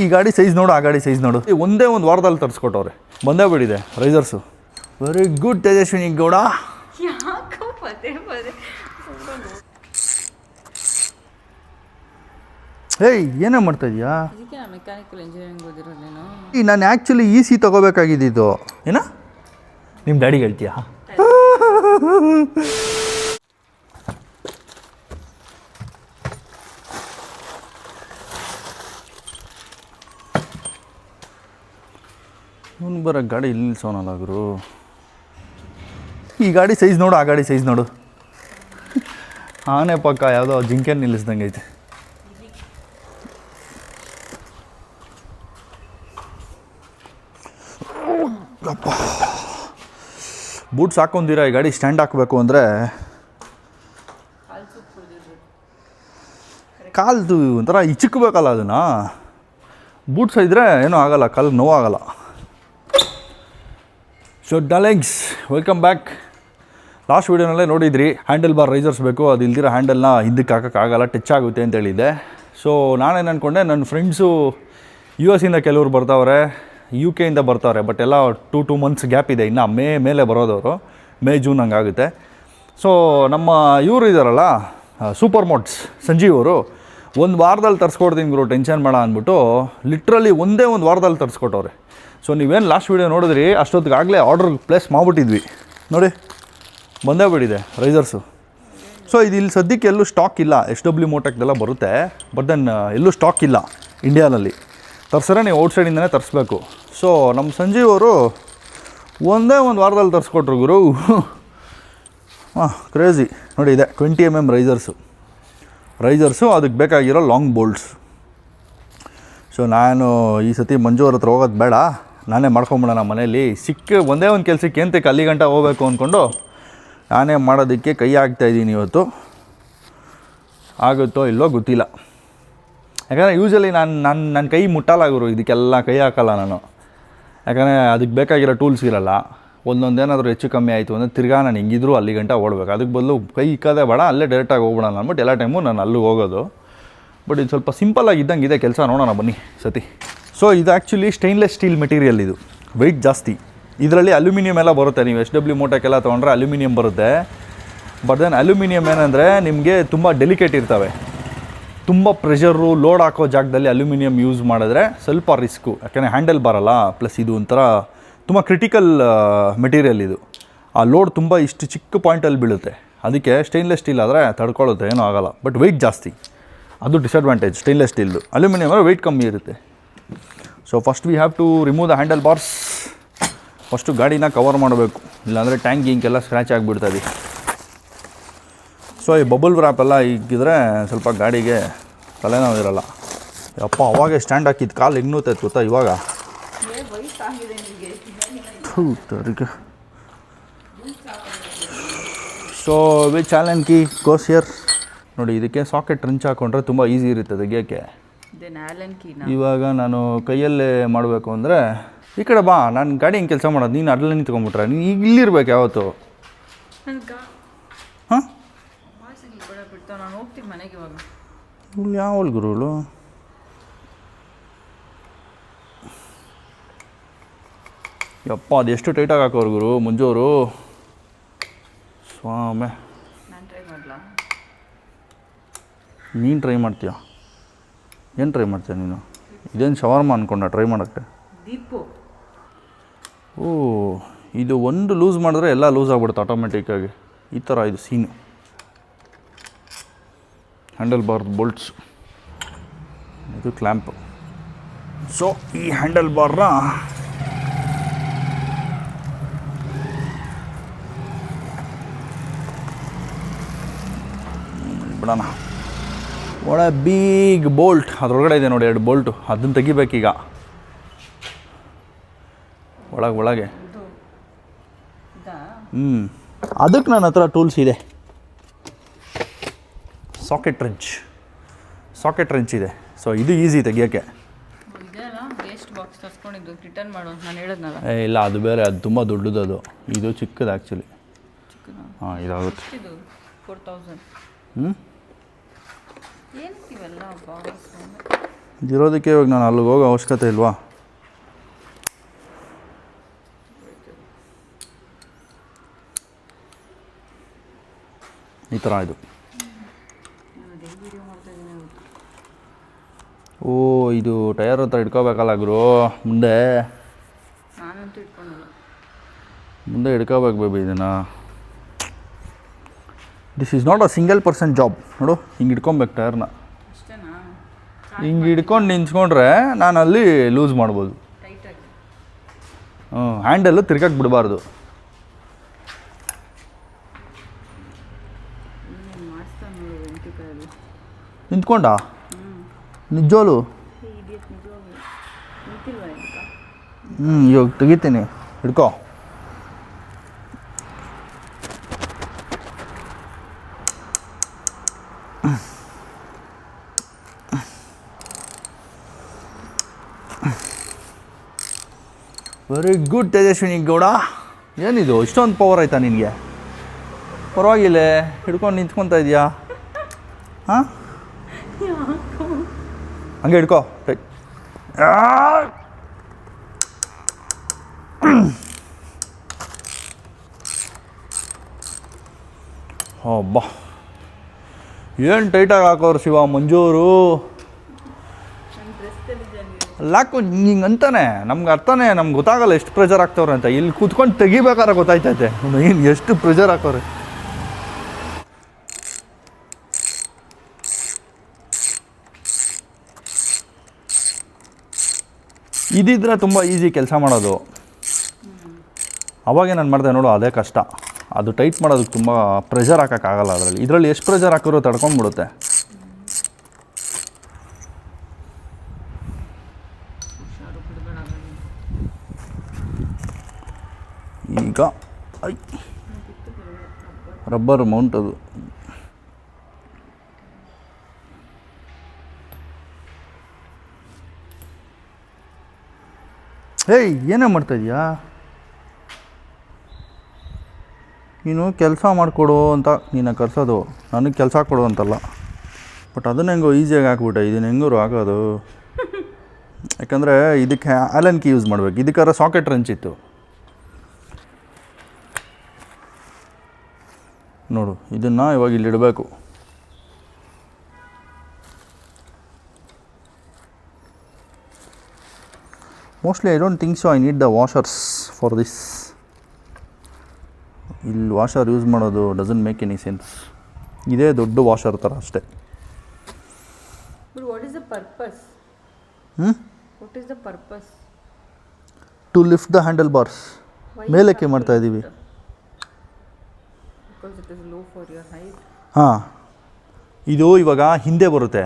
ಈ ಗಾಡಿ ಸೈಜ್ ನೋಡು ಆ ಗಾಡಿ ಸೈಜ್ ನೋಡು. ಈ ಒಂದೇ ಒಂದು ವಾರದಲ್ಲಿ ತರಿಸ್ಕೊಟ್ಟವ್ರೆ. ಬಂದೇ ಬಿಡಿದೆ risers very good Tejaswini Gowda. ಏಯ್ ಏನೇ ಮಾಡ್ತಾ ಇದೀಯಾ? ಈ ನಾನು ಆ್ಯಕ್ಚುಲಿ ಈ ಸಿ ತೊಗೋಬೇಕಾಗಿದ್ದು. ಏನ? ನಿಮ್ಮ ಡ್ಯಾಡಿಗೆ ಹೇಳ್ತೀಯಾ? ಇವನು ಬರೋ ಗಾಡಿ ಇಲ್ಲಿ ನಿಲ್ಸೋನಲ್ಲ ಈ ಗಾಡಿ ಸೈಜ್ ನೋಡು, ಆ ಗಾಡಿ ಸೈಜ್ ನೋಡು. ಆನೆ ಪಕ್ಕ ಯಾವುದೋ ಜಿಂಕೆ ನಿಲ್ಲಿಸ್ದಂಗೆ ಐತೆ. ಬೂಟ್ಸ್ ಹಾಕೊಂಡಿರ ಈ ಗಾಡಿ ಸ್ಟ್ಯಾಂಡ್ ಹಾಕಬೇಕು ಅಂದರೆ ಕಾಲ್ದು ಒಂಥರ ಇಚ್ಚಿಕ್ಬೇಕಲ್ಲ ಅದನ್ನು. ಬೂಟ್ಸ್ ಇದ್ದರೆ ಏನೂ ಆಗಲ್ಲ ಕಾಲು ನೋವಾಗಲ್ಲ so darlings welcome back last ವೀಡಿಯೋನಲ್ಲೇ ನೋಡಿದ್ರಿ ಹ್ಯಾಂಡಲ್ ಬಾರ್ ರೈಸರ್ಸ್ ಬೇಕು, ಅದು ಇಲ್ದಿರೋ ಹ್ಯಾಂಡಲ್ನ ಹಿಂದಕ್ಕೆ ಹಾಕೋಕ್ಕಾಗಲ್ಲ ಟಚ್ ಆಗುತ್ತೆ ಅಂತ ಹೇಳಿದ್ದೆ. ಸೊ ನಾನೇನು ಅಂದ್ಕೊಂಡೆ ನನ್ನ ಫ್ರೆಂಡ್ಸು ಯು ಎಸ್ ಇಂದ ಕೆಲವ್ರು ಬರ್ತಾವ್ರೆ ಯು ಕೆಯಿಂದ ಬರ್ತಾವ್ರೆ ಬಟ್ ಎಲ್ಲ ಟೂ ಟೂ ಮಂತ್ಸ್ ಗ್ಯಾಪ್ ಇದೆ, ಇನ್ನು ಮೇ, ಮೇಲೆ ಬರೋದವರು, ಮೇ, ಜೂನ್ ಹಂಗಾಗುತ್ತೆ ಸೊ ನಮ್ಮ ಇವರು ಇದ್ದಾರಲ್ಲ ಸೂಪರ್ ಮೋಟ್ಸ್ ಸಂಜೀವ್ ಅವರು, ಒಂದು ವಾರದಲ್ಲಿ ತರಿಸ್ಕೊಡ್ತೀನಿ ಗುರು ಟೆನ್ಷನ್ ಬೇಡ ಅಂದ್ಬಿಟ್ಟು ಲಿಟ್ರಲಿ ಒಂದೇ ಒಂದು ವಾರದಲ್ಲಿ ತರಿಸ್ಕೊಟ್ಟವ್ರೆ. ಸೊ ನೀವೇನು ಲಾಸ್ಟ್ ವೀಡಿಯೋ ನೋಡಿದ್ರಿ, ಅಷ್ಟೊತ್ತಿಗಾಗಲೇ ಆರ್ಡ್ರ್ ಪ್ಲೇಸ್ ಮಾಡಿಬಿಟ್ಟಿದ್ವಿ. ನೋಡಿ, ಬಂದೇ ಬಿಡಿದೆ ರೈಸರ್ಸು ಸೊ ಇದು ಇಲ್ಲಿ ಸದ್ಯಕ್ಕೆ ಎಲ್ಲೂ ಸ್ಟಾಕ್ ಇಲ್ಲ. ಎಸ್ ಡಬ್ಲ್ಯೂ ಮೋಟಕ್ದೆಲ್ಲ ಬರುತ್ತೆ ಬಟ್ ದೆನ್ ಎಲ್ಲೂ ಸ್ಟಾಕ್ ಇಲ್ಲ ಇಂಡಿಯಾನಲ್ಲಿ ತರ್ಸಿದ್ರೆ ನೀವು ಔಟ್ಸೈಡಿಂದನೇ ತರಿಸ್ಬೇಕು. ಸೊ ನಮ್ಮ ಸಂಜೀವ್ ಅವರು ಒಂದೇ ಒಂದು ವಾರದಲ್ಲಿ ತರಿಸ್ಕೊಟ್ರು ಗುರು. ಹಾಂ ಕ್ರೇಜಿ ನೋಡಿ, ಇದೆ twenty M M risers risers ಅದಕ್ಕೆ ಬೇಕಾಗಿರೋ ಲಾಂಗ್ ಬೋಲ್ಟ್ಸ್ ಸೊ ನಾನು ಈ ಸತಿ ಮಂಜು ಅವ್ರ ಹತ್ರ ಹೋಗೋದು ಬೇಡ. ನಾನೇ ಮಾಡ್ಕೊಂಬಿಡೋಣ ಮನೇಲಿ ಸಿಕ್ಕ ಒಂದೇ ಒಂದು ಕೆಲಸಕ್ಕೆ ಎಂತಕ್ಕೆ ಅಲ್ಲಿ ಗಂಟ ಹೋಗಬೇಕು ಅಂದ್ಕೊಂಡು ನಾನೇ ಮಾಡೋದಕ್ಕೆ ಕೈ ಹಾಕ್ತಾ ಇದ್ದೀನಿ ಇವತ್ತು. ಆಗುತ್ತೋ ಇಲ್ಲೋ ಗೊತ್ತಿಲ್ಲ. ಯಾಕಂದರೆ ಯೂಶಲಿ ನಾನು ನನ್ನ ನನ್ನ ಕೈ ಮುಟ್ಟಲ್ಲ ಗುರು, ಇದಕ್ಕೆಲ್ಲ ಕೈ ಹಾಕಲ್ಲ ನಾನು. ಯಾಕಂದರೆ ಅದಕ್ಕೆ ಬೇಕಾಗಿರೋ ಟೂಲ್ಸ್ ಇರಲ್ಲ. ಒಂದೊಂದೇನಾದರೂ ಹೆಚ್ಚು ಕಮ್ಮಿ ಆಯಿತು ಅಂದರೆ ತಿರ್ಗಾ ನಾನು ಹಿಂಗಿದ್ರು ಅಲ್ಲಿ ಗಂಟ ಓಡಬೇಕು. ಅದಕ್ಕೆ ಬದಲು ಕೈ ಇಕ್ಕದೇ ಬೇಡ, ಅಲ್ಲೇ ಡೈರೆಕ್ಟಾಗಿ ಹೋಗ್ಬಿಡೋಣ ಅಂದ್ಬಿಟ್ಟು ಎಲ್ಲ ಟೈಮು ನಾನು ಅಲ್ಲಿಗೆ ಹೋಗೋದು. ಬಟ್ ಇದು ಸ್ವಲ್ಪ ಸಿಂಪಲ್ಲಾಗಿ ಇದ್ದಂಗೆ ಇದೆ ಕೆಲಸ ನೋಡೋಣ ಬನ್ನಿ ಸತಿ. ಸೊ ಇದು ಆ್ಯಕ್ಚುಲಿ ಸ್ಟೈನ್ಲೆಸ್ ಸ್ಟೀಲ್ ಮೆಟೀರಿಯಲ್ ಇದು. ವೆಯ್ಟ್ ಜಾಸ್ತಿ. ಇದರಲ್ಲಿ ಅಲ್ಯೂಮಿನಿಯಂ ಎಲ್ಲ ಬರುತ್ತೆ. ನೀವು ಎಸ್ ಡಬ್ಲ್ಯೂ ಮೋಟಕ್ಕೆಲ್ಲ ತೊಗೊಂಡ್ರೆ ಅಲ್ಯೂಮಿನಿಯಂ ಬರುತ್ತೆ. ಬಟ್ ದೆನ್ ಅಲ್ಯೂಮಿನಿಯಂ ಏನಂದರೆ ನಿಮಗೆ ತುಂಬ ಡೆಲಿಕೇಟ್ ಇರ್ತವೆ. ತುಂಬ ಪ್ರೆಷರು ಲೋಡ್ ಹಾಕೋ ಜಾಗದಲ್ಲಿ ಅಲ್ಯೂಮಿನಿಯಂ ಯೂಸ್ ಮಾಡಿದ್ರೆ ಸ್ವಲ್ಪ ರಿಸ್ಕು ಯಾಕೆಂದರೆ ಹ್ಯಾಂಡಲ್ ಬರಲ್ಲ. ಪ್ಲಸ್ ಇದು ಒಂಥರ ತುಂಬ ಕ್ರಿಟಿಕಲ್ ಮೆಟೀರಿಯಲ್ ಇದು. ಆ ಲೋಡ್ ತುಂಬ ಇಷ್ಟು ಚಿಕ್ಕ ಪಾಯಿಂಟಲ್ಲಿ ಬೀಳುತ್ತೆ. ಅದಕ್ಕೆ ಸ್ಟೈನ್ಲೆಸ್ ಸ್ಟೀಲ್ ಆದರೆ ತಡ್ಕೊಳ್ಳುತ್ತೆ ಏನೂ ಆಗಲ್ಲ. ಬಟ್ ವೆಯ್ಟ್ ಜಾಸ್ತಿ. ಅದು ಡಿಸ್ಅಡ್ವಾಂಟೇಜ್ ಸ್ಟೈನ್ಲೆಸ್ ಸ್ಟೀಲ್ದು ಅಲ್ಯೂಮಿನಿಯಂ ಅಂದರೆ ವೆಯ್ಟ್ ಕಮ್ಮಿ ಇರುತ್ತೆ. So first we have to remove the handle bars first ಗಾಡಿನ ಕವರ್ ಮಾಡಬೇಕು. ಇಲ್ಲಾಂದರೆ ಟ್ಯಾಂಕ್ ಗಿಂಕೆಲ್ಲ ಸ್ಕ್ರ್ಯಾಚ್ ಆಗಿಬಿಡ್ತದೆ. ಸೊ ಈ ಬಬಲ್ ವ್ರಾಪ್ ಎಲ್ಲ ಇಕ್ಕಿದ್ರೆ ಸ್ವಲ್ಪ ಗಾಡಿಗೆ ತಲೆನೋವು ಇರಲ್ಲ ಅಪ್ಪ ಅವಾಗೆ ಸ್ಟ್ಯಾಂಡ್ ಹಾಕಿದ್ದು ಕಾಲು ಹೆಂಗ್ನೂತೈತೆ ಗೊತ್ತಾ ಇವಾಗ. So we challenge key goes here ನೋಡಿ, ಇದಕ್ಕೆ ಸಾಕೆಟ್ ರಂಚ್ ಹಾಕ್ಕೊಂಡ್ರೆ ತುಂಬ ಈಸಿ ಇರುತ್ತೆ ತೆಗಿಯೋಕ್ಕೆ ಇವಾಗ ನಾನು ಕೈಯಲ್ಲೇ ಮಾಡಬೇಕು ಅಂದರೆ ಈ ಕಡೆ ಬಾ ನಾನು ಗಾಡಿ ಹಿಂಗೆ ಕೆಲಸ ಮಾಡೋದು? ನೀನು ಅಲ್ಲೇ ನಿಂತ್ಕೊಂಡ್ಬಿಟ್ರೆ. ನೀನು ಈಗ ಇಲ್ಲಿರ್ಬೇಕು ಯಾವತ್ತು? ಹಾಂ? ಇಲ್ಲಿ ಯಾವ ಗುರುಗಳು ಯಪ್ಪ ಅದು ಎಷ್ಟು ಟೈಟಾಗಿ ಹಾಕೋರು ಗುರು ಮುಂಜೋರು. ಸ್ವಾಮೆ. ನೀನು ಟ್ರೈ ಮಾಡ್ತೀಯ? ಏನು ಟ್ರೈ ಮಾಡ್ತೀಯ ನೀನು? ಇದೇನು ಶವರ್ಮ ಅಂದ್ಕೊಂಡ ಟ್ರೈ ಮಾಡೋಕ್ಕೆ? ದೀಪು. ಓ ಇದು ಒಂದು ಲೂಸ್ ಮಾಡಿದ್ರೆ ಎಲ್ಲ ಲೂಸ್ ಆಗ್ಬಿಡುತ್ತೆ ಆಟೋಮೆಟಿಕ್ಕಾಗಿ ಈ ಥರ ಇದು ಸೀನು ಹ್ಯಾಂಡಲ್ ಬಾರ್ ಬೋಲ್ಟ್ಸ್ ಇದು ಕ್ಲ್ಯಾಂಪ್ ಸೊ ಈ ಹ್ಯಾಂಡಲ್ ಬಾರ್ನ ಬಿಡೋಣ. ಒಳ ಬೀಗ್ ಬೋಲ್ಟ್ ಅದ್ರೊಳಗಡೆ ಇದೆ ನೋಡಿ ಎರಡು ಬೋಲ್ಟು ಅದನ್ನು ತೆಗಿಬೇಕೀಗ. ಒಳಗೆ ಒಳಗೆ. ಹ್ಞೂ ಅದಕ್ಕೆ ನನ್ನ ಹತ್ರ ಟೂಲ್ಸ್ ಇದೆ. ಸಾಕೆಟ್ ರೆಂಚ್ ಸಾಕೆಟ್ ರೆಂಚ್ ಇದೆ. ಸೊ ಇದು ಈಸಿ ತೆಗಿಯೋಕ್ಕೆ. ಏ ಇಲ್ಲ ಅದು ಬೇರೆ. ಅದು ತುಂಬ ದೊಡ್ಡದು ಅದು ಇದು ಚಿಕ್ಕದು ಆ್ಯಕ್ಚುಲಿ ಹಾಂ ಇದಾಗುತ್ತೆ. ಹ್ಞೂ ಇದಿರೋದಕ್ಕೆ ಇವಾಗ ನಾನು ಅಲ್ಲಿಗೆ ಹೋಗೋ ಅವಶ್ಯಕತೆ ಇಲ್ವಾ? ಈ ಥರ ಇದು. ಓ ಇದು ಟಯರ್ ಹತ್ರ ಇಟ್ಕೋಬೇಕಲ್ಲ ಗುರು ಮುಂದೆ? ಮುಂದೆ ಇಟ್ಕೋಬೇಕು ಬೇಬಿ ಇದನ್ನು. This is not a single person job ನೋಡು ಹಿಂಗೆ ಹಿಡ್ಕೊಬೇಕು ಟೈರ್ನ ಹಿಂಗೆ ಹಿಡ್ಕೊಂಡು ನಿಂತ್ಕೊಂಡ್ರೆ ನಾನು ಅಲ್ಲಿ ಲೂಸ್ ಮಾಡ್ಬೋದು. ಹ್ಞೂ ಹ್ಯಾಂಡಲ್ಲು ತಿರ್ಗಕ್ಕೆ ಬಿಡಬಾರ್ದು. ನಿಂತ್ಕೊಂಡ? ನಿಜೋಲು ಹ್ಞೂ ಇವಾಗ ತೆಗಿತೀನಿ. ಹಿಡ್ಕೋ. Very good Tejaswini Gowda. ಏನಿದು? ಇಷ್ಟೊಂದು ಪವರ್ ಆಯ್ತಾ ನಿನಗೆ? ಪರವಾಗಿಲ್ಲ, ಹಿಡ್ಕೊಂಡು ನಿಂತ್ಕೊತಾ ಇದೆಯಾ? ಹಾಂ? ಹಂಗೆ ಹಿಡ್ಕೋ! ಅಬ್ಬ ಏನು ಟೈಟಾಗಿ ಹಾಕೋರು ಶಿವ ಮಂಜೂರು? ಲಾಕು ಹಿಂಗೆ ಅಂತಾನೆ. ನಮ್ಗೆ ಅರ್ಥನೇ, ನಮ್ಗೆ ಗೊತ್ತಾಗಲ್ಲ ಎಷ್ಟು ಪ್ರೆಷರ್ ಆಗ್ತವ್ರೆ ಅಂತ. ಇಲ್ಲಿ ಕೂತ್ಕೊಂಡು ತೆಗಿಬೇಕಾದ್ರೆ ಗೊತ್ತಾಯ್ತೈತೆ. ಏನು ಎಷ್ಟು ಪ್ರೆಷರ್ ಹಾಕೋರೆ ಇದಿದ್ರೆ ತುಂಬ ಈಸಿ ಕೆಲಸ ಮಾಡೋದು. ಅವಾಗೇ ನಾನು ಮಾಡಿದೆ ನೋಡು, ಅದೇ ಕಷ್ಟ. ಅದು ಟೈಟ್ ಮಾಡೋದಕ್ಕೆ ತುಂಬ ಪ್ರೆಷರ್ ಹಾಕೋಕ್ಕಾಗಲ್ಲ ಅದರಲ್ಲಿ. ಇದರಲ್ಲಿ ಎಷ್ಟು ಪ್ರೆಷರ್ ಹಾಕಿರೋ ತಡ್ಕೊಂಡ್ಬಿಡುತ್ತೆ. ಐ. ರಬ್ಬರ್ ಮೌಂಟ್ ಅದು. ಏಯ್, ಏನೇ ಮಾಡ್ತಾ ಇದೀಯಾ? ನೀನು ಕೆಲಸ ಮಾಡಿಕೊಡು ಅಂತ ನೀನು ಕರ್ಸೋದು. ನನಗೆ ಕೆಲಸ ಕೊಡು ಅಂತಲ್ಲ. ಬಟ್ ಅದನ್ನ ಹೆಂಗೋ ಈಸಿಯಾಗಿ ಹಾಕ್ಬಿಟ್ಟೆ. ಇದನ್ನ ಹೆಂಗೂ ಹಾಕೋದು? ಯಾಕಂದರೆ ಇದಕ್ಕೆ ಆಲನ್ ಕೀ ಯೂಸ್ ಮಾಡ್ಬೇಕು. ಇದಕ್ಕಾರ ಸಾಕೆಟ್ ರಂಚಿತ್ತು ನೋಡು ಇದನ್ನು ಇವಾಗ ಇಲ್ಲಿ ಇಡಬೇಕು. Mostly I don't think so I need the washers for this ಇಲ್ಲಿ ವಾಷರ್ ಯೂಸ್ ಮಾಡೋದು ಡಸಂಟ್ ಮೇಕ್ ಎನಿ ಸೆನ್ಸ್ ಇದೇ ದೊಡ್ಡ ವಾಷರ್ ಥರ ಅಷ್ಟೇ. To lift the handle bars ಮೇಲಕ್ಕೆ ಮಾಡ್ತಾ ಇದ್ದೀವಿ ಹಾಂ. ಇದು ಇವಾಗ ಹಿಂದೆ ಬರುತ್ತೆ.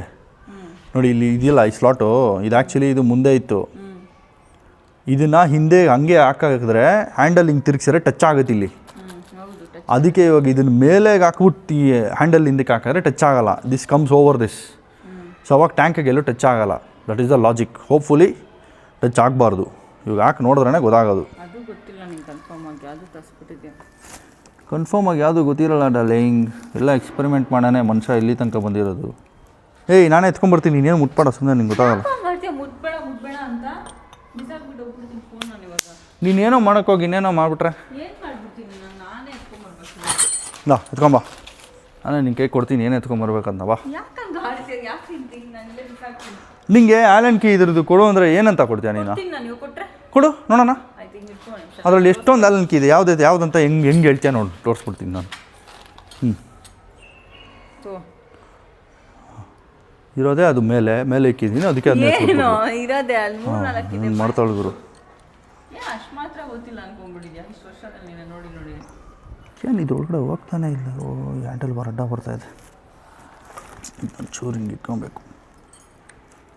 ನೋಡಿ ಇಲ್ಲಿ ಇದೆಯಲ್ಲ ಈ ಸ್ಲಾಟು ಇದು ಆ್ಯಕ್ಚುಲಿ ಇದು ಮುಂದೆ ಇತ್ತು. ಇದನ್ನು ಹಿಂದೆ ಹಂಗೆ ಹಾಕಿದ್ರೆ ಹ್ಯಾಂಡಲ್ ಹಿಂಗೆ ತಿರುಗಿಸಿದ್ರೆ ಟಚ್ ಆಗುತ್ತೆ ಇಲ್ಲಿ. ಅದಕ್ಕೆ ಇವಾಗ ಇದನ್ನ ಮೇಲೆ ಹಾಕ್ಬಿಟ್ಟು ಈ ಹ್ಯಾಂಡಲ್ ಹಿಂದಕ್ಕೆ ಹಾಕಿದ್ರೆ ಟಚ್ ಆಗಲ್ಲ. This comes over this so ಅವಾಗ ಟ್ಯಾಂಕಿಗೆ ಎಲ್ಲೂ ಟಚ್ ಆಗಲ್ಲ. That is the logic hopefully touch ಆಗಬಾರ್ದು. ಇವಾಗ ಹಾಕಿ ನೋಡಿದ್ರೇ ಗೊತ್ತಾಗೋದು. ಕನ್ಫರ್ಮ್ ಆಗಿ ಯಾವುದು ಗೊತ್ತಿರಲ್ಲ ಡಾರ್ಲಿಂಗ್. ಎಲ್ಲ ಎಕ್ಸ್ಪೆರಿಮೆಂಟ್ ಮಾಡೋಣ ಮನುಷ್ಯ ಇಲ್ಲಿ ತನಕ ಬಂದಿರೋದು. ಏಯ್ ನಾನೇ ಎತ್ಕೊಂಡ್ಬರ್ತೀನಿ ನೀನೇನು ಮುಟ್ಬೇಡ ಸುಮ್ಮನೆ ನಿಂಗೆ ಗೊತ್ತಾಗಲ್ಲ. ನೀನೇನೋ ಮಾಡೋಕ್ಕೋಗಿ ಇನ್ನೇನೋ ಮಾಡಿಬಿಟ್ರೆ. ನಾ ಎತ್ಕೊಂಬಾ ನಾನೇ ನಿನ್ ಕೈ ಕೊಡ್ತೀನಿ ಏನು ಎತ್ಕೊಂಬರ್ಬೇಕಂತ ಬಾ. ನಿಂಗೆ ಆ್ಯಲನ್ ಕೀ ಇದ್ರದ್ದು ಕೊಡು ಅಂದರೆ ಏನಂತ ಕೊಡ್ತೀಯ ನೀನು? ಕೊಡು ನೋಡೋಣ ಆಯ್ತು ಹಿಂಗೆ ಇಟ್ಕೊಂಡು ನಿಮಿಷ ಅದರಲ್ಲಿ ಎಷ್ಟೊಂದು ಅಲ್ಲಿ ಇದೆ. ಯಾವುದಿದೆ ಯಾವುದಂತ ಹೆಂಗೆ ಹೆಂಗೆ ಹೇಳ್ತೀಯ ನೋಡಿ ತೋರಿಸ್ಬಿಡ್ತೀನಿ ನಾನು. ಹ್ಞೂ ಇರೋದೇ ಅದು ಮೇಲೆ ಮೇಲೆ ಇಕ್ಕಿದ್ದೀನಿ ಅದಕ್ಕೆ ಅದನ್ನ ಮಾಡ್ತಾಳು ಗುರು ಏನು ಇದು ಒಳಗಡೆ ಹೋಗ್ತಾನೆ ಇಲ್ಲ? ಓ ಹ್ಯಾಂಡಲ್ ಬಾರ್ ಅಡ್ಡ ಬರ್ತಾ ಇದೆ. ಚೂರು ಹಿಂಗೆ ಇಟ್ಕೊಬೇಕು.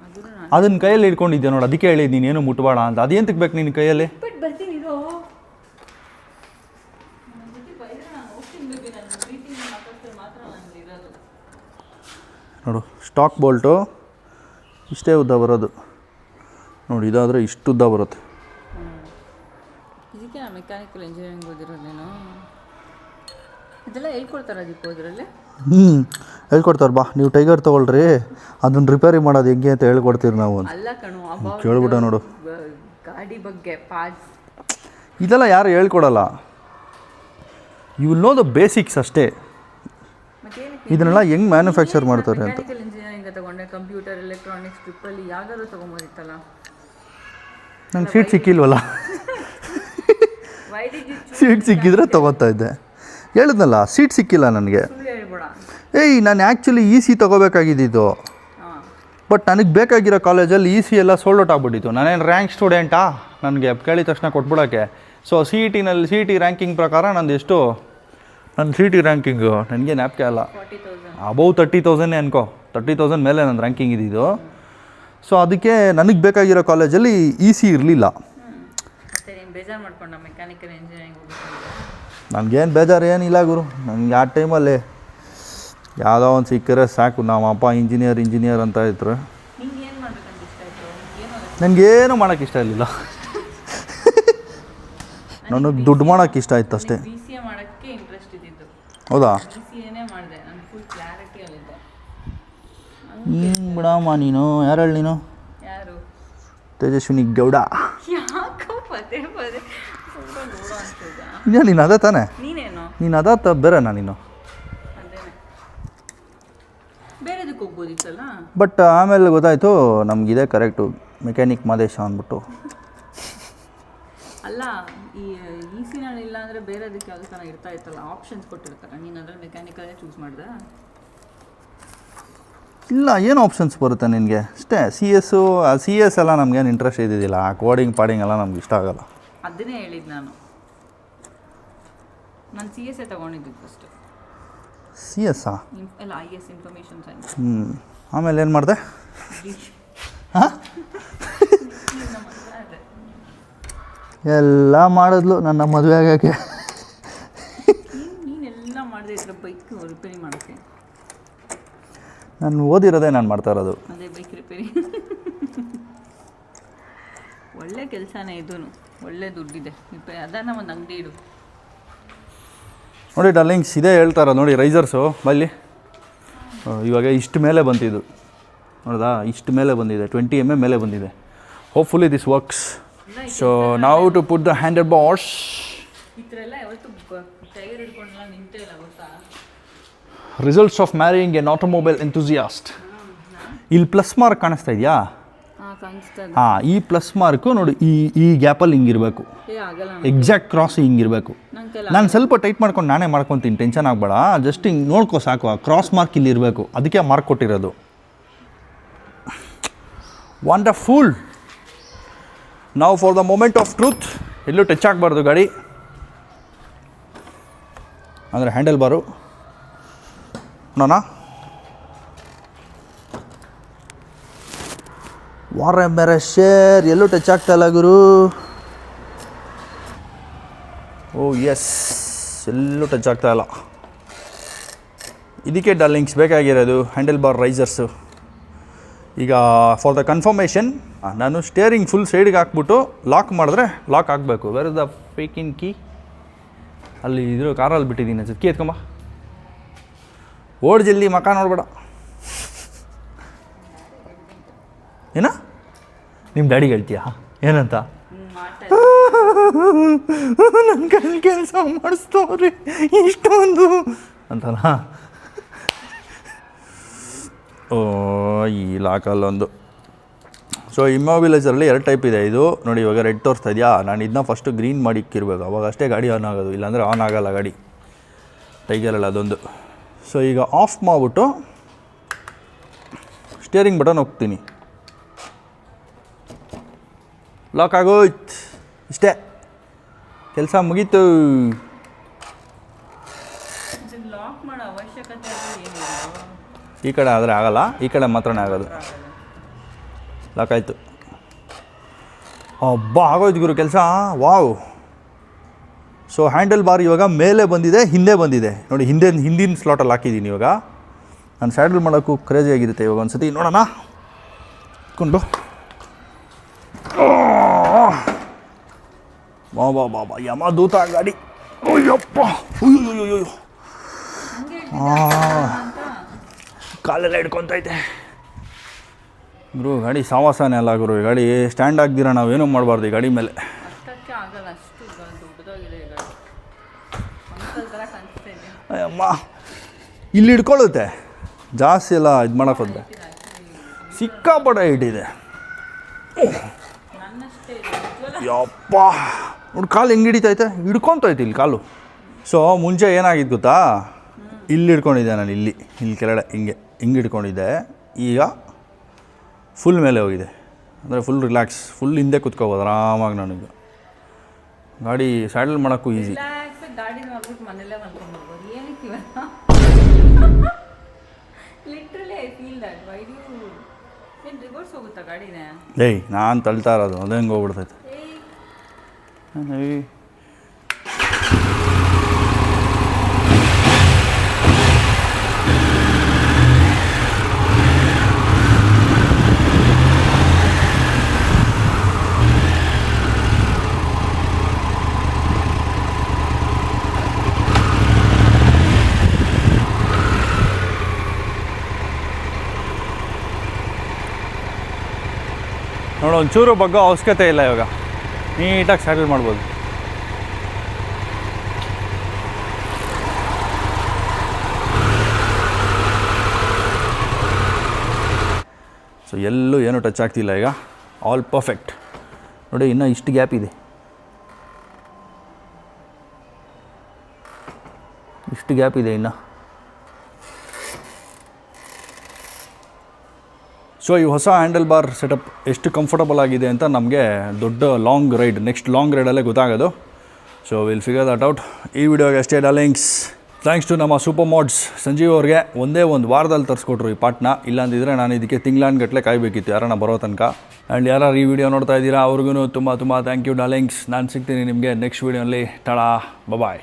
ಅದು ಅದನ್ನ ಕೈಯಲ್ಲಿ ಇಟ್ಕೊಂಡಿದ್ದೆ ನೋಡಿ ಅದಕ್ಕೆ ಹೇಳಿದ್ದು ಏನು ಮುಟ್ಬೇಡ ಅಂತ. ಅದೇಂತಕ್ಕೆ ಬೇಕು ನಿನ್ನ ಕೈಯಲ್ಲಿ ಬಿಟ್ಟು ಬರ್ತೀನಿ ಇರೋ ನನ್ನ ಜೊತೆ ಬೈದ್ರೆ ನಾನು ಹೋಗ್ತೀನಿ ಬೇಬಿ ನನ್ನ ಪ್ರೀತಿಯಿಂದ ಮಾತಾಡ್ತಾರೆ ಮಾತ್ರ ನಾನು ಇರೋದು ನೋಡು ಸ್ಟಾಕ್ ಬೋಲ್ಟು ಇಷ್ಟೇ ಉದ್ದ ಬರೋದು. ನೋಡಿ ಇದಾದರೆ ಇಷ್ಟು ಉದ್ದ ಬರುತ್ತೆ. ಇದಕ್ಕೆ ನಾನು ಮೆಕ್ಯಾನಿಕಲ್ ಇಂಜಿನಿಯರಿಂಗ್ ಇದೆಲ್ಲ ಹೇಳ್ಕೊಡ್ತಾರೆ ಅದಕ್ಕೆ ಹೋದ್ರಲ್ಲಿ ಹ್ಞೂ ಹೇಳ್ಕೊಡ್ತಾರೆ ಬಾ. ನೀವು ಟೈಗರ್ ತೊಗೊಳ್ರಿ ಅದನ್ನ ರಿಪೇರಿ ಮಾಡೋದು ಹೆಂಗೆ ಅಂತ ಹೇಳ್ಕೊಡ್ತೀರಿ ನಾವು ಅಂತ. ಅಲ್ಲ ಕಣು ಕೇಳ್ಬಿಟ್ಟ ನೋಡು. ಬ- ಗಾಡಿ ಬಗ್ಗೆ ಪಾರ್ಟ್ಸ್ ಇದೆಲ್ಲ ಯಾರು ಹೇಳ್ಕೊಡಲ್ಲ. You will know the basics ಅಷ್ಟೇ. ಇದನ್ನೆಲ್ಲ ಹೆಂಗೆ ಮ್ಯಾನುಫ್ಯಾಕ್ಚರ್ ಮಾಡ್ತಾರೆ ಅಂತ. ಮೆಕ್ಯಾನಿಕಲ್ ಇಂಜಿನಿಯರಿಂಗ್ ತಗೊಂಡೆ ಕಂಪ್ಯೂಟರ್ ಎಲೆಕ್ಟ್ರಾನಿಕ್ಸ್ ಟ್ರಿಪ್ಪಲ್ಲಿ ಯಾವ್ದಾದ್ರು ತಗೊಂಬೋದಿತ್ತಲ್ಲ? ನಂಗೆ ಸೀಟ್ ಸಿಕ್ಕಿಲ್ವಲ್ಲ. ವೈ ಡಿಡ್ ಯು ಸೀಟ್ ಸಿಕ್ಕಿದ್ರೆ ತೊಗೋತಾ ಇದ್ದೆ. ಹೇಳಿದ್ನಲ್ಲ ಸೀಟ್ ಸಿಕ್ಕಿಲ್ಲ ನನಗೆ. ಸುಳ್ಳು ಹೇಳ್ಬೇಡ. ಏಯ್ ನಾನು ಆ್ಯಕ್ಚುಲಿ ಇ ಸಿ ತೊಗೋಬೇಕಾಗಿದ್ದಿದ್ದು ಹಾಂ. ಬಟ್ ನನಗೆ ಬೇಕಾಗಿರೋ ಕಾಲೇಜಲ್ಲಿ ಇ ಸಿ ಎಲ್ಲ ಸೋಲ್ಡ್ ಔಟ್ ಆಗ್ಬಿಟ್ಟಿತ್ತು. ನಾನೇನು ರ್ಯಾಂಕ್ ಸ್ಟೂಡೆಂಟಾ ನನಗೆ ಕೇಳಿದ ತಕ್ಷಣ ಕೊಟ್ಬಿಡೋಕ್ಕೆ. ಸೊ ಸಿ ಇ ಟಿನಲ್ಲಿ ಸಿ ಇ ಟಿ ರ್ಯಾಂಕಿಂಗ್ ಪ್ರಕಾರ ನಂದು ಎಷ್ಟು ನನ್ನ ಸಿ ಟಿ ರ್ಯಾಂಕಿಂಗು ನನಗೆ ನ್ಯಾಪ್ಕೆ ಅಲ್ಲ. ಅಬೌವ್ ತರ್ಟಿ ತೌಸಂಡೇ ಅನ್ಕೋ. ತರ್ಟಿ ತೌಸಂಡ್ ಮೇಲೆ ನನ್ನ ರ್ಯಾಂಕಿಂಗ್ ಇದ್ದಿದ್ದು ಸೊ ಅದಕ್ಕೆ ನನಗೆ ಬೇಕಾಗಿರೋ ಕಾಲೇಜಲ್ಲಿ ಇ ಸಿ ಇರಲಿಲ್ಲ. ನನಗೇನು ಬೇಜಾರು ಏನಿಲ್ಲ ಗುರು. ನನಗೆ ಆ ಟೈಮಲ್ಲಿ ಯಾವುದೋ ಒಂದು ಸಿಕ್ಕರೆ ಸಾಕು. ನಮ್ಮ ಅಪ್ಪ ಇಂಜಿನಿಯರ್ ಇಂಜಿನಿಯರ್ ಅಂತ ಇದ್ರು. ನನಗೇನು ಮಾಡೋಕ್ಕೆ ಇಷ್ಟ ಇರಲಿಲ್ಲ. ನನಗೆ ದುಡ್ಡು ಮಾಡೋಕ್ಕೆ ಇಷ್ಟ ಆಯ್ತು ಅಷ್ಟೇ ಬಿ ಸಿ ಎ ಮಾಡೋಕ್ಕೆ ಇಂಟ್ರೆಸ್ಟ್ ಇದ್ದಿದ್ದು ಹೌದಾ? ಹಿಂಗೆ ಬಿಡಮ್ಮ ನೀನು. ಯಾರು ಹೇಳಿ ನೀನು? ತೇಜಸ್ವಿನಿ ಗೌಡ. ಇನ್ನೇ ನೀನು ಅದೇ ತಾನೆ? ನೀನು ಅದ ತ ಬೇರೆನಾ ನೀನು? ಬಟ್ ಆಮೇಲೆ ಗೊತ್ತಾಯಿತು ನಮಗಿದೆ ಕರೆಕ್ಟು ಮೆಕ್ಯಾನಿಕ್ ಮಾದೇಶ ಅಂದ್ಬಿಟ್ಟು. ಅಲ್ಲ ಈ ಈ ಸಿನಲ್ಲಿ ಇಲ್ಲ ಅಂದರೆ ಬೇರೆದಕ್ಕೆ ಯಾವುದೇ ಥರ ಇರ್ತಾ ಇತ್ತಲ್ಲ ಆಪ್ಷನ್ಸ್ ಕೊಟ್ಟಿರ್ತಾರೆ. ನೀನು ಅದ್ರಲ್ಲಿ ಮೆಕ್ಯಾನಿಕಲ್ಲೇ ಚೂಸ್ ಮಾಡಿದೆ? ಇಲ್ಲ ಏನು ಆಪ್ಷನ್ಸ್ ಬರುತ್ತೆ ನಿನಗೆ? ಅಷ್ಟೇ ಸಿ ಎಸ್ಸು ಸಿ ಎಸ್ ಎಲ್ಲ ನಮ್ಗೇನು ಇಂಟ್ರೆಸ್ಟ್ ಇದ್ದಿದ್ದಿಲ್ಲ. ಆ ಕೋಡಿಂಗ್ ಪಾಡಿಂಗ್ ಎಲ್ಲ ನಮ್ಗೆ ಇಷ್ಟ ಆಗಲ್ಲ. ಅದನ್ನೇ ಹೇಳಿದ್ದು ನಾನು. ನಾನು ಸಿ ಎಸ್ ಎ ತೊಗೊಂಡಿದ್ದು ಫಸ್ಟ್ ಸಿ ಎಸ್ ಎಲ್ಲ ಐ ಎಸ್ ಇನ್ಫಾರ್ಮೇಷನ್ ಸೈನ್ಸ್ ಹ್ಞೂ ಆಮೇಲೆ ಏನು ಮಾಡಿದೆ? ಹಾಂ? ಎಲ್ಲ ಮಾಡಿದ್ಲು ನನ್ನ ಮದುವೆ ಆಗೋಕ್ಕೆ ನೀನೆಲ್ಲ ಮಾಡಿದೆ ಇದ್ರ ಬೈಕ್ ರಿಪೇರಿ ಮಾಡೋಕ್ಕೆ. ನಾನು ಓದಿರೋದೇ ನಾನು ಮಾಡ್ತಾ ಇರೋದು. ಅದೇ ಬೈಕ್ ರಿಪೇರಿ ಒಳ್ಳೆ ಕೆಲಸನೇ ಇದೂ ಒಳ್ಳೆ ದುಡ್ಡಿದೆ. ರಿಪೇರಿ ಅದನ್ನ ಒಂದು ಅಂಗಡಿ ಇಡು. ನೋಡಿ ಡಾರ್ಲಿಂಗ್ಸ್ ಇದೇ ಹೇಳ್ತಾರ ನೋಡಿ ರೈಸರ್ಸು ಬಲ್ಲಿ ಇವಾಗ ಇಷ್ಟು ಮೇಲೆ ಬಂತಿದ್ದು ನೋಡ್ದಾ? ಇಷ್ಟು ಮೇಲೆ ಬಂದಿದೆ. ಟ್ವೆಂಟಿ ಎಂ ಎಂ ಮೇಲೆ ಬಂದಿದೆ. ಹೋಪ್ಫುಲಿ ದಿಸ್ ವರ್ಕ್ಸ್ ಸೊ ನಾವು ಟು ಪುಟ್ ದ ಹ್ಯಾಂಡಲ್ ಗೊತ್ತಾ? Results of marring an automobile enthusiast ಇಲ್ಲಿ ಪ್ಲಸ್ ಮಾರ್ಕ್ ಕಾಣಿಸ್ತಾ ಇದೆಯಾ? ಹಾಂ ಈ ಪ್ಲಸ್ ಮಾರ್ಕು ನೋಡಿ ಈ ಈ ಗ್ಯಾಪಲ್ಲಿ ಹಿಂಗಿರಬೇಕು. Exact cross ಹಿಂಗಿರಬೇಕು. ನಾನು ಸ್ವಲ್ಪ ಟೈಟ್ ಮಾಡ್ಕೊಂಡು ನಾನೇ ಮಾಡ್ಕೊತೀನಿ ಟೆನ್ಷನ್ ಆಗಬೇಡ. ಜಸ್ಟ್ ಹಿಂಗೆ ನೋಡ್ಕೋ ಸಾಕು ಆ ಕ್ರಾಸ್ ಮಾರ್ಕ್ ಇಲ್ಲಿ ಇರಬೇಕು. ಅದಕ್ಕೆ ಮಾರ್ಕ್ ಕೊಟ್ಟಿರೋದು. ವಂಡರ್ಫುಲ್ ನಾವು for the moment of truth ಎಲ್ಲೂ ಟಚ್ ಆಗಬಾರ್ದು ಗಾಡಿ. ಅಂದರೆ ಹ್ಯಾಂಡಲ್ ಬಾರು. ನೋನಾ ವಾರ ಮೇರೆ ಶೇರ್. ಎಲ್ಲೂ ಟಚ್ ಆಗ್ತಾ ಇಲ್ಲ ಗುರು. ಓ ಎಸ್ ಎಲ್ಲೂ ಟಚ್ ಆಗ್ತಾ ಇಲ್ಲ. ಇದಕ್ಕೆ ಡಾರ್ಲಿಂಗ್ಸ್ ಬೇಕಾಗಿರೋದು ಹ್ಯಾಂಡಲ್ ಬಾರ್ ರೈಸರ್ಸು ಈಗ ಫಾರ್ ದ ಕನ್ಫರ್ಮೇಷನ್ ನಾನು ಸ್ಟೇರಿಂಗ್ ಫುಲ್ ಸೈಡಿಗೆ ಹಾಕ್ಬಿಟ್ಟು ಲಾಕ್ ಮಾಡಿದ್ರೆ ಲಾಕ್ ಆಗಬೇಕು. ವೆರ್ ದ ಫೇಕಿನ್ ಕೀ ಅಲ್ಲಿ ಇದ್ರ ಕಾರಲ್ಲಿ ಬಿಟ್ಟಿದ್ದೀನಿ ಅನ್ಸುತ್ತೆ. ಕೀ ಎತ್ಕೊಂಬ ಓಡ್ ಜಲ್ದಿ ಮಕ ನೋಡ್ಬೇಡ. ಏನ? ನಿಮ್ಮ ಡ್ಯಾಡಿಗೆ ಹೇಳ್ತೀಯಾ? ಏನಂತ? ನನ್ನ ಕೈ ಕೆಲಸ ಮಾಡಿಸ್ತವ್ರಿ ಇಷ್ಟೊಂದು ಅಂತನಾ? ಓ, ಈ ಲಾಕಲ್ಲೊಂದು ಸೊ ಇಮ್ಮೊಬಿಲೈಸರಲ್ಲಿ ಎರಡು ಟೈಪ್ ಇದೆ. ಇದು ನೋಡಿ ಇವಾಗ ರೆಡ್ ತೋರಿಸ್ತಾ ಇದೆಯಾ? ನಾನು ಇದನ್ನ ಫಸ್ಟು ಗ್ರೀನ್ ಮಾಡಿ ಇಕ್ಕಿರ್ಬೇಕು ಅವಾಗ ಅಷ್ಟೇ ಗಾಡಿ ಆನ್ ಆಗೋದು. ಇಲ್ಲಾಂದರೆ ಆನ್ ಆಗಲ್ಲ ಗಾಡಿ. ಟೈಗರಲ್ಲ ಅದೊಂದು. ಸೊ ಈಗ ಆಫ್ ಮಾಡಿಬಿಟ್ಟು ಸ್ಟೇರಿಂಗ್ ಬಟನ್ ಹೋಗ್ತೀನಿ. ಲಾಕ್ ಆಗೋಯ್ತು. ಇಷ್ಟೇ. ಕೆಲಸ ಮುಗೀತು. ಈ ಕಡೆ ಆದರೆ ಆಗಲ್ಲ. ಈ ಕಡೆ ಮಾತ್ರನೇ ಆಗೋದು. ಲಾಕ್ ಆಯಿತು. ಹಬ್ಬ ಆಗೋಯ್ತು ಗುರು ಕೆಲಸ. ವಾವ್. ಸೊ ಹ್ಯಾಂಡಲ್ ಬಾರ್ ಇವಾಗ ಮೇಲೆ ಬಂದಿದೆ, ಹಿಂದೆ ಬಂದಿದೆ. ನೋಡಿ, ಹಿಂದೆ, ಹಿಂದಿನ ಸ್ಲಾಟಲ್ಲಿ ಹಾಕಿದ್ದೀನಿ ಇವಾಗ. ನಾನು ಸ್ಯಾಡಲ್ ಮಾಡೋಕ್ಕೂ ಕ್ರೇಜಿ ಆಗಿರುತ್ತೆ ಇವಾಗ ಒಂದು ಸತಿ ನೋಡೋಣ. ಕೊಂಡು ಬಾ ಬಾ ಬಾ ಬಾ. ಯಮ ದೂತ ಗಾಡಿ. ಅಯ್ಯಪ್ಪ. ಅಯ್ಯೋ ಕಾಲೆಲ್ಲ ಹಿಡ್ಕೊತೈತೆ. ಗುರು ಗಾಡಿ ಸಾವಾಸನೆ ಅಲ್ಲ ಗುರು ಈ ಗಾಡಿ ಸ್ಟ್ಯಾಂಡ್ ಆಗ್ದಿರ ನಾವೇನೂ ಮಾಡಬಾರ್ದು ಈ ಗಾಡಿ ಮೇಲೆ. ಅಯ್ಯಮ್ಮ ಅಮ್ಮ ಇಲ್ಲಿ ಹಿಡ್ಕೊಳ್ಳುತ್ತೆ. ಜಾಸ್ತಿ ಎಲ್ಲ ಇದು ಮಾಡೋಕೆ ಹೋದ್ರೆ. ಸಿಕ್ಕಾಪಟ್ಟೆ ಇಟ್ಟಿದೆ ಯಪ್ಪ ನೋಡಿ ಕಾಲು ಹೆಂಗೆ ಹಿಡಿತೈತೆ ಹಿಡ್ಕೊತೈತೆ ಇಲ್ಲಿ ಕಾಲು. ಸೊ ಮುಂಚೆ ಏನಾಗಿತ್ತು ಗೊತ್ತಾ? ಇಲ್ಲಿ ಹಿಡ್ಕೊಂಡಿದ್ದೆ ನಾನು ಇಲ್ಲಿ ಇಲ್ಲಿ ಕೆಳಗಡೆ ಹಿಂಗೆ ಹಿಂಗೆ ಹಿಡ್ಕೊಂಡಿದ್ದೆ. ಈಗ ಫುಲ್ ಮೇಲೆ ಹೋಗಿದೆ. ಅಂದರೆ ಫುಲ್ ರಿಲ್ಯಾಕ್ಸ್ ಫುಲ್ ಹಿಂದೆ ಕುತ್ಕೋಬೋದು ಆರಾಮಾಗಿ ನನಗೆ. ಗಾಡಿ ಸ್ಯಾಡಲ್ ಮಾಡೋಕ್ಕೂ ಈಸಿ ಏಯ್ ನಾನು ತಳ್ತಾ ಇರೋದು. ಅದು ಹೆಂಗೆ ಹೋಗ್ಬಿಡ್ತೈತೆ? ಒಂಚೂರು ಬಗ್ಗೋ ಅವಶ್ಯಕತೆ ಇಲ್ಲ ಇವಾಗ. ನೀಟಾಗಿ ಸ್ಯಾಟಲ್ ಮಾಡ್ಬೋದು. ಸೊ ಎಲ್ಲೂ ಏನೂ ಟಚ್ ಆಗ್ತಿಲ್ಲ ಈಗ. ಆಲ್ ಪರ್ಫೆಕ್ಟ್ ನೋಡಿ, ಇನ್ನೂ ಇಷ್ಟು ಗ್ಯಾಪ್ ಇದೆ. ಇಷ್ಟು ಗ್ಯಾಪ್ ಇದೆ ಇನ್ನು. ಸೊ ಈ ಹೊಸ ಹ್ಯಾಂಡಲ್ ಬಾರ್ ಸೆಟಪ್ ಎಷ್ಟು ಕಂಫರ್ಟಬಲ್ ಆಗಿದೆ ಅಂತ ನಮಗೆ ದೊಡ್ಡ ಲಾಂಗ್ ರೈಡ್ ನೆಕ್ಸ್ಟ್ ಲಾಂಗ್ ರೈಡಲ್ಲೇ ಗೊತ್ತಾಗೋದು. So will figure that out ಈ ವಿಡಿಯೋಗೆ ಅಷ್ಟೇ ಡಾಲಿಂಗ್ಸ್ ಥ್ಯಾಂಕ್ಸ್ ಟು ನಮ್ಮ ಸೂಪರ್ ಮೋಡ್ಸ್ ಸಂಜೀವ್ ಅವ್ರಿಗೆ ಒಂದೇ ಒಂದು ವಾರದಲ್ಲಿ ತರಿಸ್ಕೊಟ್ರು ಈ ಪಾಟ್ನ. ಇಲ್ಲಾಂದಿದ್ರೆ ನಾನು ಇದಕ್ಕೆ ತಿಂಗ್ಳಾನ್ಗಟ್ಲೆ ಕಾಯಬೇಕಿತ್ತು ಯಾರನ್ನ ಬರೋ ತನಕ. ಆ್ಯಂಡ್ ಯಾರು ಈ ವಿಡಿಯೋ ನೋಡ್ತಾ ಇದ್ದೀರಾ ಅವ್ರಿಗೂ ತುಂಬ ತುಂಬ ಥ್ಯಾಂಕ್ ಯು ಡಾಲಿಂಗ್ಸ್ ನಾನು ಸಿಗ್ತೀನಿ ನಿಮಗೆ ನೆಕ್ಸ್ಟ್ ವೀಡಿಯೋನಲ್ಲಿ ಟಳಾ ಬಬಾಯ್